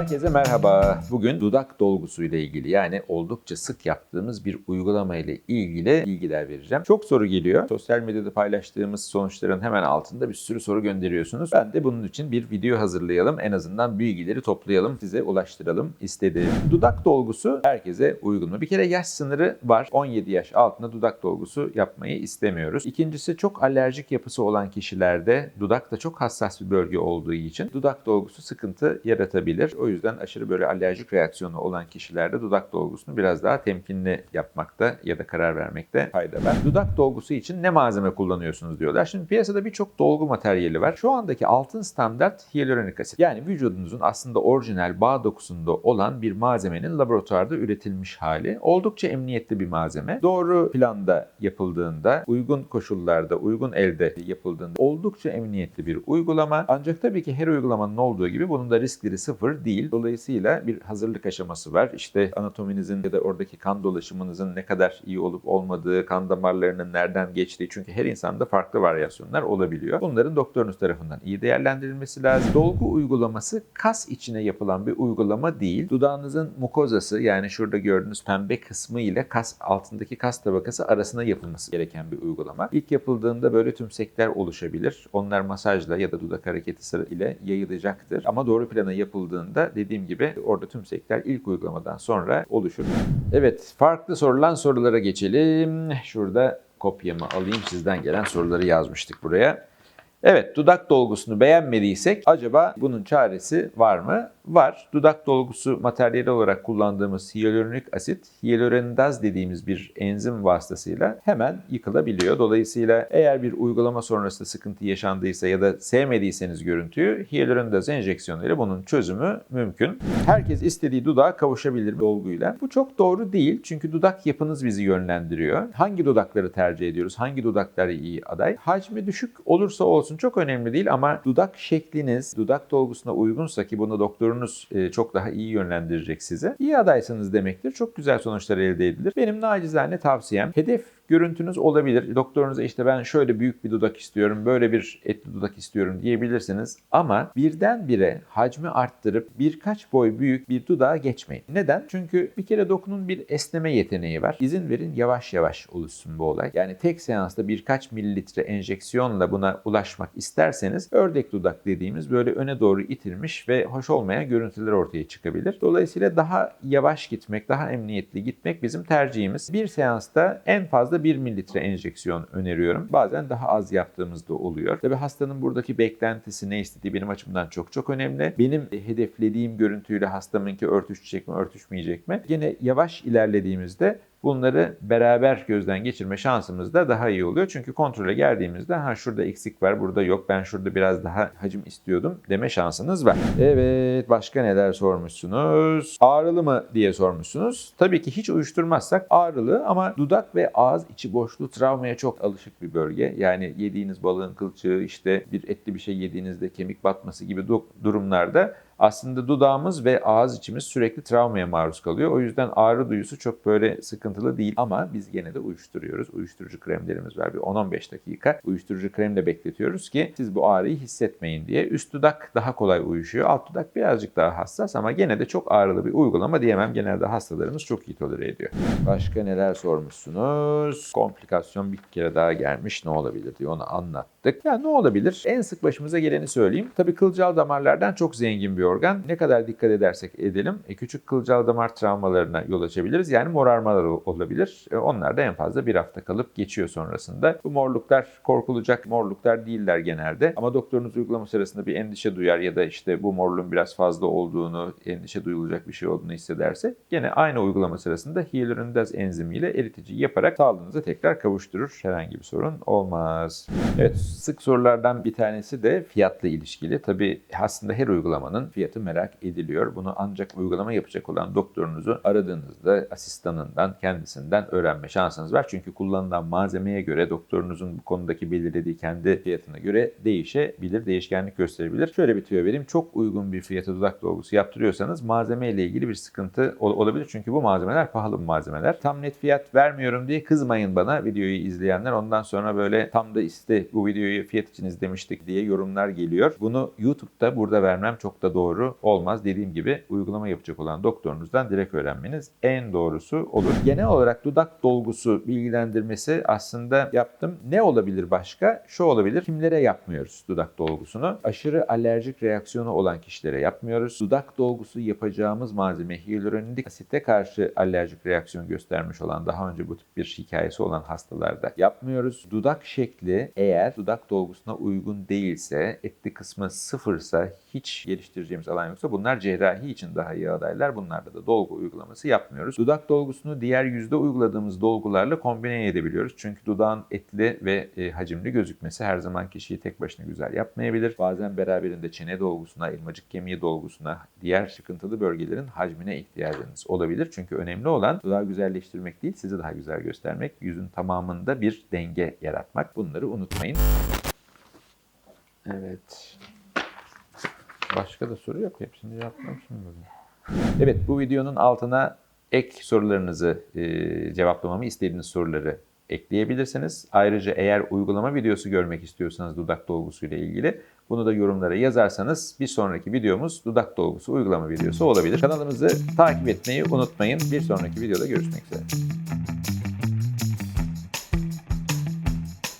Herkese merhaba. Bugün dudak dolgusu ile ilgili yani oldukça sık yaptığımız bir uygulama ile ilgili bilgiler vereceğim. Çok soru geliyor. Sosyal medyada paylaştığımız sonuçların hemen altında bir sürü soru gönderiyorsunuz. Ben de bunun için bir video hazırlayalım. En azından bilgileri toplayalım, size ulaştıralım istedim. Dudak dolgusu herkese uygun mu? Bir kere yaş sınırı var. 17 yaş altında dudak dolgusu yapmayı istemiyoruz. İkincisi çok alerjik yapısı olan kişilerde dudak da çok hassas bir bölge olduğu için dudak dolgusu sıkıntı yaratabilir. O yüzden aşırı böyle alerjik reaksiyonu olan kişilerde dudak dolgusunu biraz daha temkinli yapmakta ya da karar vermekte fayda var. Dudak dolgusu için ne malzeme kullanıyorsunuz diyorlar. Şimdi piyasada birçok dolgu materyali var. Şu andaki altın standart hyaluronik asit. Yani vücudunuzun aslında orijinal bağ dokusunda olan bir malzemenin laboratuvarda üretilmiş hali. Oldukça emniyetli bir malzeme. Doğru planda yapıldığında, uygun koşullarda, uygun elde yapıldığında oldukça emniyetli bir uygulama. Ancak tabii ki her uygulamanın olduğu gibi bunun da riskleri sıfır değil. Dolayısıyla bir hazırlık aşaması var. İşte anatominizin ya da oradaki kan dolaşımınızın ne kadar iyi olup olmadığı, kan damarlarının nereden geçtiği çünkü her insanda farklı varyasyonlar olabiliyor. Bunların doktorunuz tarafından iyi değerlendirilmesi lazım. Dolgu uygulaması kas içine yapılan bir uygulama değil. Dudağınızın mukozası yani şurada gördüğünüz pembe kısmı ile kas altındaki kas tabakası arasına yapılması gereken bir uygulama. İlk yapıldığında böyle tümsekler oluşabilir. Onlar masajla ya da dudak hareketi ile yayılacaktır. Ama doğru plana yapıldığında dediğim gibi orada tümsekler ilk uygulamadan sonra oluşur. Evet, farklı sorulan sorulara geçelim. Şurada kopyamı alayım. Sizden gelen soruları yazmıştık buraya. Evet, dudak dolgusunu beğenmediysek acaba bunun çaresi var mı? Var. Dudak dolgusu materyali olarak kullandığımız hyaluronik asit, hyaluronidaz dediğimiz bir enzim vasıtasıyla hemen yıkılabiliyor. Dolayısıyla eğer bir uygulama sonrasında sıkıntı yaşandıysa ya da sevmediyseniz görüntüyü, hyaluronidaz enjeksiyonuyla bunun çözümü mümkün. Herkes istediği dudağa kavuşabilir dolguyla. Bu çok doğru değil çünkü dudak yapınız bizi yönlendiriyor. Hangi dudakları tercih ediyoruz? Hangi dudaklar iyi aday? Hacmi düşük olursa olsun çok önemli değil ama dudak şekliniz dudak dolgusuna uygunsa ki bunu doktorunuz e, çok daha iyi yönlendirecek size. İyi adaysanız demektir. Çok güzel sonuçlar elde edilir. Benim nacizane tavsiyem hedef görüntünüz olabilir. Doktorunuza işte ben şöyle büyük bir dudak istiyorum, böyle bir etli dudak istiyorum diyebilirsiniz. Ama birdenbire hacmi arttırıp birkaç boy büyük bir dudağa geçmeyin. Neden? Çünkü bir kere dokunun bir esneme yeteneği var. İzin verin yavaş yavaş oluşsun bu olay. Yani tek seansta birkaç mililitre enjeksiyonla buna ulaşmak isterseniz ördek dudak dediğimiz böyle öne doğru itilmiş ve hoş olmayan görüntüler ortaya çıkabilir. Dolayısıyla daha yavaş gitmek, daha emniyetli gitmek bizim tercihimiz. Bir seansta en fazla 1 mililitre enjeksiyon öneriyorum. Bazen daha az yaptığımız da oluyor. Tabi hastanın buradaki beklentisi ne istediği benim açımdan çok çok önemli. Benim hedeflediğim görüntüyle hastamınki örtüşecek mi, örtüşmeyecek mi? Yine yavaş ilerlediğimizde Bunları beraber gözden geçirme şansımız da daha iyi oluyor. Çünkü kontrole geldiğimizde ha şurada eksik var, burada yok, ben şurada biraz daha hacim istiyordum deme şansınız var. Evet, başka neler sormuşsunuz? Ağrılı mı diye sormuşsunuz. Tabii ki hiç uyuşturmazsak ağrılı ama dudak ve ağız içi boşluğu travmaya çok alışık bir bölge. Yani yediğiniz balığın kılçığı, işte bir etli bir şey yediğinizde kemik batması gibi durumlarda aslında dudağımız ve ağız içimiz sürekli travmaya maruz kalıyor. O yüzden ağrı duyusu çok böyle sıkıntılı değil ama biz gene de uyuşturuyoruz. Uyuşturucu kremlerimiz var. Bir 10-15 dakika uyuşturucu kremle bekletiyoruz ki siz bu ağrıyı hissetmeyin diye. Üst dudak daha kolay uyuşuyor. Alt dudak birazcık daha hassas ama gene de çok ağrılı bir uygulama diyemem. Genelde hastalarımız çok iyi tolere ediyor. Başka neler sormuşsunuz? Komplikasyon bir kere daha gelmiş. Ne olabilir diye onu anlattık. Ya ne olabilir? En sık başımıza geleni söyleyeyim. Tabii kılcal damarlardan çok zengin bir organ. Ne kadar dikkat edersek edelim e, küçük kılcal damar travmalarına yol açabiliriz. Yani morarmalar olabilir. E, onlar da en fazla bir hafta kalıp geçiyor sonrasında. Bu morluklar korkulacak morluklar değiller genelde. Ama doktorunuz uygulama sırasında bir endişe duyar ya da işte bu morluğun biraz fazla olduğunu, endişe duyulacak bir şey olduğunu hissederse gene aynı uygulama sırasında hyaluronidaz enzimiyle eritici yaparak sağlığınıza tekrar kavuşturur. Herhangi bir sorun olmaz. Evet sık sorulardan bir tanesi de fiyatla ilişkili. Tabii aslında her uygulamanın fiyatı merak ediliyor. Bunu ancak uygulama yapacak olan doktorunuzu aradığınızda asistanından, kendisinden öğrenme şansınız var. Çünkü kullanılan malzemeye göre doktorunuzun bu konudaki belirlediği kendi fiyatına göre değişebilir, değişkenlik gösterebilir. Şöyle bir tüyo vereyim. Çok uygun bir fiyata dudak dolgusu yaptırıyorsanız malzeme ile ilgili bir sıkıntı ol- olabilir. Çünkü bu malzemeler pahalı malzemeler. Tam net fiyat vermiyorum diye kızmayın bana videoyu izleyenler. Ondan sonra böyle tam da işte bu video videoyu fiyat için izlemiştik diye yorumlar geliyor. Bunu YouTube'da burada vermem çok da doğru olmaz. Dediğim gibi uygulama yapacak olan doktorunuzdan direkt öğrenmeniz en doğrusu olur. Genel olarak dudak dolgusu bilgilendirmesi aslında yaptım. Ne olabilir başka? Şu olabilir. Kimlere yapmıyoruz dudak dolgusunu? Aşırı alerjik reaksiyonu olan kişilere yapmıyoruz. Dudak dolgusu yapacağımız malzeme hyaluronik asite karşı alerjik reaksiyon göstermiş olan daha önce bu tip bir hikayesi olan hastalarda yapmıyoruz. Dudak şekli eğer dudak dolgusuna uygun değilse, etli kısmı sıfırsa, hiç geliştireceğimiz alan yoksa bunlar cerrahi için daha iyi adaylar. Bunlarda da dolgu uygulaması yapmıyoruz. Dudak dolgusunu diğer yüzde uyguladığımız dolgularla kombine edebiliyoruz. Çünkü dudağın etli ve e, hacimli gözükmesi her zaman kişiyi tek başına güzel yapmayabilir. Bazen beraberinde çene dolgusuna, elmacık kemiği dolgusuna, diğer sıkıntılı bölgelerin hacmine ihtiyacınız olabilir. Çünkü önemli olan dudağı güzelleştirmek değil, sizi daha güzel göstermek, yüzün tamamında bir denge yaratmak. Bunları unutmayın. Evet. Başka da soru yok. Hepsini cevaplamışım bugün. Evet bu videonun altına ek sorularınızı e, cevaplamamı istediğiniz soruları ekleyebilirsiniz. Ayrıca eğer uygulama videosu görmek istiyorsanız dudak dolgusuyla ilgili bunu da yorumlara yazarsanız bir sonraki videomuz dudak dolgusu uygulama videosu olabilir. Kanalımızı takip etmeyi unutmayın. Bir sonraki videoda görüşmek üzere.